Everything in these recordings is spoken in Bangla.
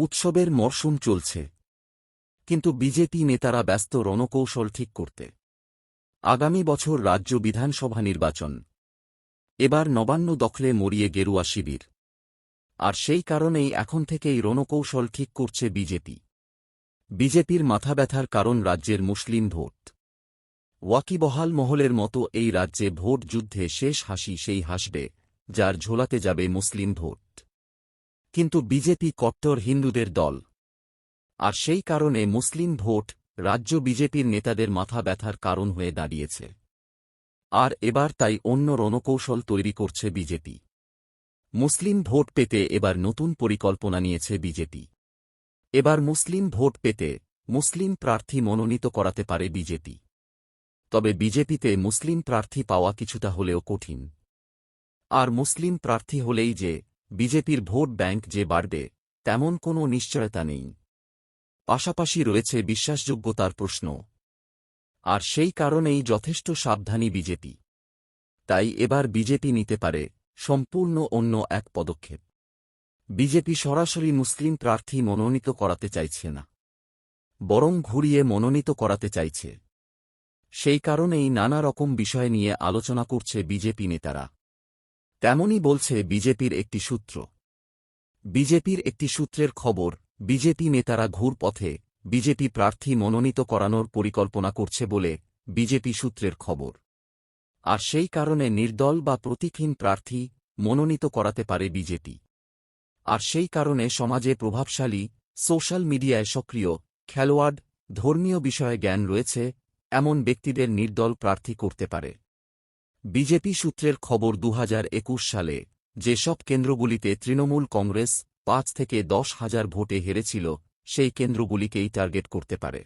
উৎসবের মরশুম চলছে। কিন্তু বিজেপি নেতারা ব্যস্ত রণকৌশল ঠিক করতে। আগামী বছর রাজ্য বিধানসভা নির্বাচন। এবার নবান্ন দখলে মরিয়ে গেরুয়া শিবির। আর সেই কারণেই এখন থেকেই রণকৌশল ঠিক করছে বিজেপি। বিজেপির মাথা ব্যথার কারণ রাজ্যের মুসলিম ভোট। ওয়াকিবহাল মহলের মতো এই রাজ্যে ভোট যুদ্ধে শেষ হাসি সেই হাসবে, যার ঝোলাতে যাবে মুসলিম ভোট। কিন্তু বিজেপি কট্টর হিন্দুদের দল। আর সেই কারণে মুসলিম ভোট রাজ্য বিজেপির নেতাদের মাথা ব্যথার কারণ হয়ে দাঁড়িয়েছে। আর এবার তাই অন্য রণকৌশল তৈরি করছে বিজেপি। মুসলিম ভোট পেতে এবার নতুন পরিকল্পনা নিয়েছে বিজেপি। এবার মুসলিম ভোট পেতে মুসলিম প্রার্থী মনোনীত করাতে পারে বিজেপি। তবে বিজেপিতে মুসলিম প্রার্থী পাওয়া কিছুটা হলেও কঠিন। আর মুসলিম প্রার্থী হলেই যে বিজেপির ভোট ব্যাংক যে বাড়বে, তেমন কোনো নিশ্চয়তা নেই। পাশাপাশি রয়েছে বিশ্বাসযোগ্যতার প্রশ্ন। আর সেই কারণেই যথেষ্ট সাবধানী বিজেপি। তাই এবার বিজেপি নিতে পারে সম্পূর্ণ অন্য এক পদক্ষেপ। বিজেপি সরাসরি মুসলিম প্রার্থী মনোনীত করাতে চাইছে না। বরং ঘুরিয়ে মনোনীত করাতে চাইছে। সেই কারণেই নানা রকম বিষয় নিয়ে আলোচনা করছে বিজেপি নেতারা। তেমনই বলছে বিজেপির একটি সূত্র। বিজেপির একটি সূত্রের খবর, বিজেপি নেতারা ঘুর পথে বিজেপি প্রার্থী মনোনীত করানোর পরিকল্পনা করছে বলে বিজেপি সূত্রের খবর। আর সেই কারণে নির্দল বা প্রতীকহীন প্রার্থী মনোনীত করাতে পারে বিজেপি। আর সেই কারণে সমাজে প্রভাবশালী, সোশ্যাল মিডিয়ায় সক্রিয়, খেলোয়াড়, ধর্মীয় বিষয়ে জ্ঞান রয়েছে, এমন ব্যক্তিদের নির্দল প্রার্থী করতে পারে। বিজেপি সূত্রের খবর দু হাজার একুশ সালে যেসব কেন্দ্রগুলিতে তৃণমূল কংগ্রেস পাঁচ থেকে দশ হাজার ভোটে হেরেছিল, সেই কেন্দ্রগুলিকেই টার্গেট করতে পারে।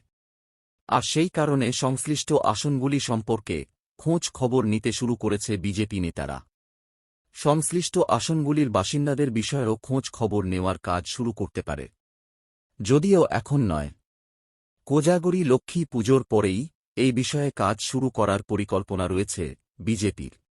আর সেই কারণে সংশ্লিষ্ট আসনগুলি সম্পর্কে খোঁজ খবর নিতে শুরু করেছে বিজেপি নেতারা। সংশ্লিষ্ট আসনগুলির বাসিন্দাদের বিষয়েও খোঁজ খবর নেওয়ার কাজ শুরু করতে পারে। যদিও এখন নয়। কোজাগরি লক্ষ্মী পুজোর পরেই এই বিষয়ে কাজ শুরু করার পরিকল্পনা রয়েছে বিজেপির